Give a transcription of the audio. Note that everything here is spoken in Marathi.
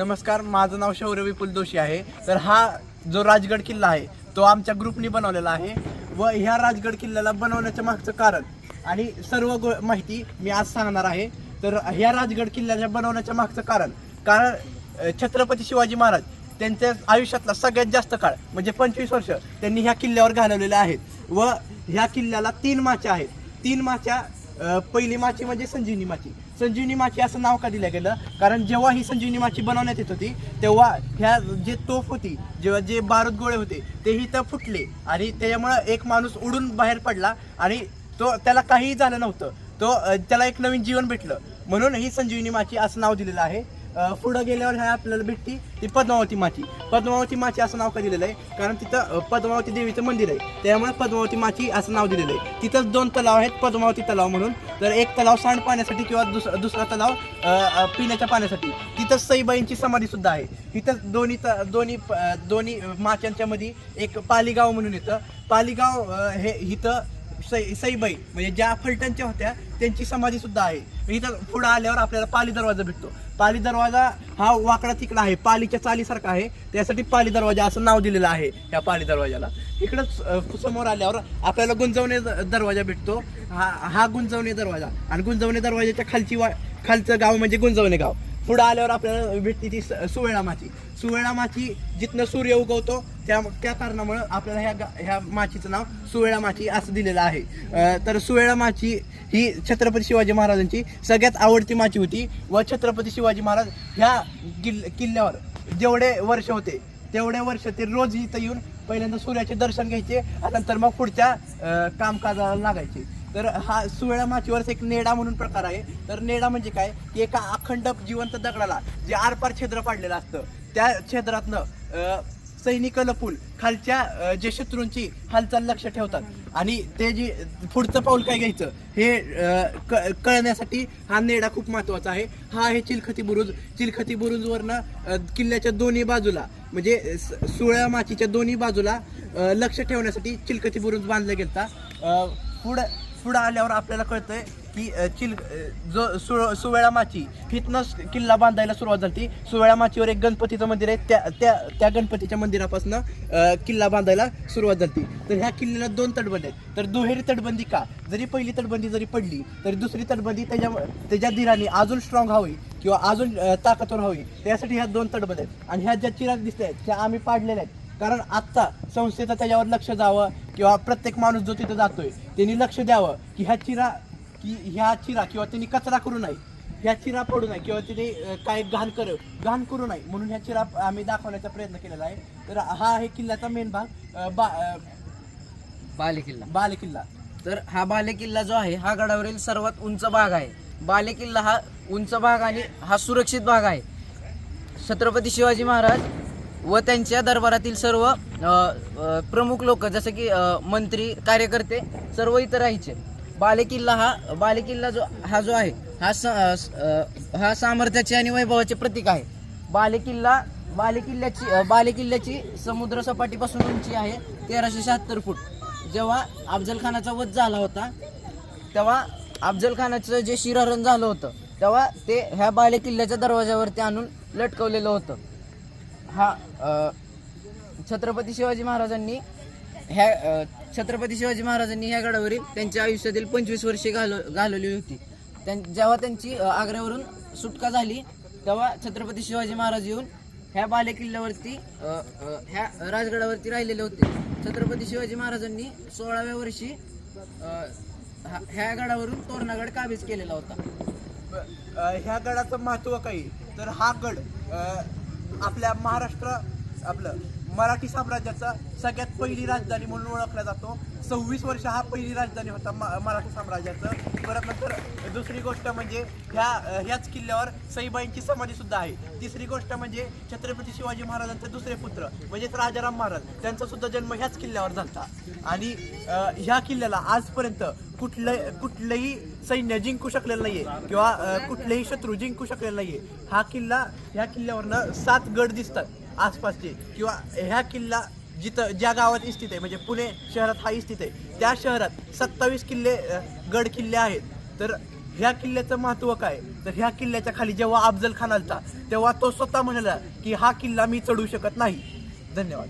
नमस्कार माझं नाव शौर्य विपुल दोषी आहे. तर हा जो राजगड किल्ला आहे तो आमच्या ग्रुपनी बनवलेला आहे व ह्या राजगड किल्ल्याला बनवण्याच्या मागचं कारण आणि सर्व गो माहिती मी आज सांगणार आहे. तर ह्या राजगड किल्ल्याच्या बनवण्याच्या मागचं कारण कारण छत्रपती शिवाजी महाराज त्यांच्या आयुष्यातला सगळ्यात जास्त काळ म्हणजे पंचवीस वर्ष त्यांनी ह्या किल्ल्यावर घालवलेले आहेत व ह्या किल्ल्याला तीन माच्या आहेत. तीन माच्या पहिली माची म्हणजे संजीवनी माची. संजीवनी माची असं नाव का दिलं गेलं? कारण जेव्हा ही संजीवनी माची बनवण्यात येत होती तेव्हा ह्या जे तोफ होती जेव्हा जे बारूद गोळे होते तेही तर फुटले. आणि त्याच्यामुळं एक माणूस उडून बाहेर पडला आणि तो त्याला काहीही झालं नव्हतं. तो त्याला एक नवीन जीवन भेटलं. म्हणून ही संजीवनी माची असं नाव दिलेलं आहे. पुढं गेल्यावर ह्या आपल्याला भेटती ती पद्मावती माची. पद्मावती माची असं नाव का दिलेलं आहे? कारण तिथं पद्मावती देवीचं मंदिर आहे. त्यामुळे पद्मावती माची असं नाव दिलेलं आहे. तिथंच दोन तलाव आहेत पद्मावती तलाव म्हणून. तर एक तलाव सांडपाण्यासाठी किंवा दुस दुसरा तलाव पिण्याच्या पाण्यासाठी. तिथंच सईबाईंची समाधी सुद्धा आहे. तिथंच दोन्ही दोन्ही दोन्ही माच्यांच्या मध्ये एक पालीगाव म्हणून येतं. पालीगाव हे इथं सई सईबाई म्हणजे ज्या फलटणच्या होत्या त्यांची समाधी सुद्धा आहे. म्हणजे इथं पुढं आल्यावर आपल्याला पाली दरवाजा भेटतो. पाली दरवाजा हा वाकडा तिकडा आहे. पालीच्या चालीसारखा आहे. त्यासाठी पाली दरवाजा असं नाव दिलेलं आहे या पाली दरवाजाला. इकडंच समोर आल्यावर आपल्याला गुंजवणे दरवाजा भेटतो. हा हा गुंजवणे दरवाजा. आणि गुंजवणे दरवाजाच्या खालची वा खालचं गाव म्हणजे गुंजवणे गाव. पुढं आल्यावर आपल्याला भेटते ती स- सुवेळा माची. सुवेळा माची जिथनं सूर्य उगवतो त्या त्या कारणामुळं आपल्याला ह्या गा- ह्या माचीचं नाव सुवेळा माची असं दिलेलं आहे. तर सुवेळा माची ही छत्रपती शिवाजी महाराजांची सगळ्यात आवडती माची होती व छत्रपती शिवाजी महाराज ह्या किल्ल किल्ल्यावर जेवढे वर्ष होते तेवढे वर्ष ते रोज इथं येऊन पहिल्यांदा सूर्याचे दर्शन घ्यायचे नंतर मग पुढच्या कामकाजाला लागायचे. तर हा सुवेळा माचीवरच एक नेडा म्हणून प्रकार आहे. तर नेडा म्हणजे काय? की एका अखंड जिवंत दगडाला जे आरपार छिद्र पाडलेलं असतं. त्या छिद्रातनं सैनिक लपून खालच्या जे शत्रूंची हालचाल लक्ष ठेवतात. आणि ते जे पुढचं पाऊल काय घ्यायचं? हे क- कळण्यासाठी हा नेडा खूप महत्त्वाचा आहे. हा आहे चिलखती बुरुज. चिलखती बुरुजवरनं किल्ल्याच्या दोन्ही बाजूला म्हणजे स- सुळ्या माचीच्या दोन्ही बाजूला लक्ष ठेवण्यासाठी चिलखती बुरुज बांधला गेलता. पुढं पुढं आल्यावर आपल्याला कळतंय की चिल जो सु सुवेळा माची हिथनं किल्ला बांधायला सुरुवात झाली सुवेळा माचीवर एक गणपतीचं मंदिर आहे. त्या त्या त्या गणपतीच्या मंदिरापासून किल्ला बांधायला सुरुवात झाली तर ह्या किल्ल्याला दोन तटबंदी आहेत. तर दुहेरी तटबंदी का? जरी पहिली तटबंदी जरी पडली तरी दुसरी तटबंदी त्याच्या त्याच्या दिराने अजून स्ट्रॉंग व्हावी किंवा अजून ताकदवर व्हावी त्यासाठी ह्या दोन तटबंदी आहेत. आणि ह्या ज्या चिराग दिसत आहेत त्या आम्ही पाडलेल्या आहेत. कारण आत्ता संस्थेचं त्याच्यावर लक्ष जावं किंवा प्रत्येक माणूस जो तिथं जातोय त्यांनी लक्ष द्यावं की ह्या चिरा की ह्या चिरा किंवा त्यांनी कचरा करू नये. ह्या चिरा पडू नये किंवा अं, काय घाण कर घाण करू नये. म्हणून ह्या चिरा आम्ही दाखवण्याचा प्रयत्न केलेला आहे. तर हा आहे किल्ल्याचा मेन भाग अं, बा अं, बाले किल्ला बाले किल्ला तर हा बाले किल्ला जो आहे हा गडावरील सर्वात उंच भाग आहे. बाले किल्ला हा उंच भाग आणि हा सुरक्षित भाग आहे. छत्रपती शिवाजी महाराज व त्यांच्या दरबारातील सर्व प्रमुख लोक जसं की मंत्री कार्यकर्ते सर्व इथं राहायचे. बालेकिल्ला हा बालेकिल्ला जो हा जो आहे हा स हा सामर्थ्याचे आणि वैभवाचे प्रतीक आहे. बालेकिल्ला बालेकिल्ल्याची बालेकिल्ल्याची समुद्रसपाटीपासून समुद्र सपाटीपासून उंची आहे तेराशे शहात्तर फूट. जेव्हा अफजल खानाचा वध झाला होता तेव्हा अफजल खानाचं जे शिरारण झालं होतं तेव्हा ते ह्या बालेकिल्ल्याच्या दरवाजावरती आणून लटकवलेलं होतं. हा छत्रपती शिवाजी महाराजांनी ह्या छत्रपती शिवाजी महाराजांनी ह्या गडावरील त्यांच्या आयुष्यातील पंचवीस वर्षे घाल घालवली होती. त्यां जेव्हा त्यांची आग्र्यावरून सुटका झाली तेव्हा छत्रपती शिवाजी महाराज येऊन ह्या बाले किल्ल्यावरती ह्या राजगडावरती राहिलेले होते. छत्रपती शिवाजी महाराजांनी सोळाव्या वर्षी हा- ह्या गडावरून तोरणागड काबीज केलेला होता. ह्या गडाचं महत्त्व काही? तर हा गड आपल्या महाराष्ट्र आपलं मराठी साम्राज्याचा सगळ्यात पहिली राजधानी म्हणून ओळखला जातो. सव्वीस वर्ष हा पहिली राजधानी होता म- मराठी साम्राज्याचं. परत नंतर दुसरी गोष्ट म्हणजे ह्या ह्याच किल्ल्यावर सईबाईंची समाधी सुद्धा आहे. तिसरी गोष्ट म्हणजे छत्रपती शिवाजी महाराजांचे दुसरे पुत्र म्हणजेच राजाराम महाराज त्यांचा सुद्धा जन्म ह्याच किल्ल्यावर झाला आणि ह्या किल्ल्याला आजपर्यंत कुठलं कुठलंही सैन्य जिंकू शकलेलं नाहीये किंवा कुठलेही शत्रू जिंकू शकलेला नाहीये. हा किल्ला ह्या किल्ल्यावरनं सात गड दिसतात. आसपासचे किंवा ह्या किल्ला जिथं ज्या गावात स्थित आहे म्हणजे पुणे शहरात हा स्थित आहे त्या शहरात सत्तावीस किल्ले गड किल्ले आहेत. तर ह्या किल्ल्याचं महत्त्व काय? तर ह्या किल्ल्याच्या खाली जेव्हा अफजल खान आलता तेव्हा तो स्वतः म्हणाला की हा किल्ला मी चढू शकत नाही. धन्यवाद.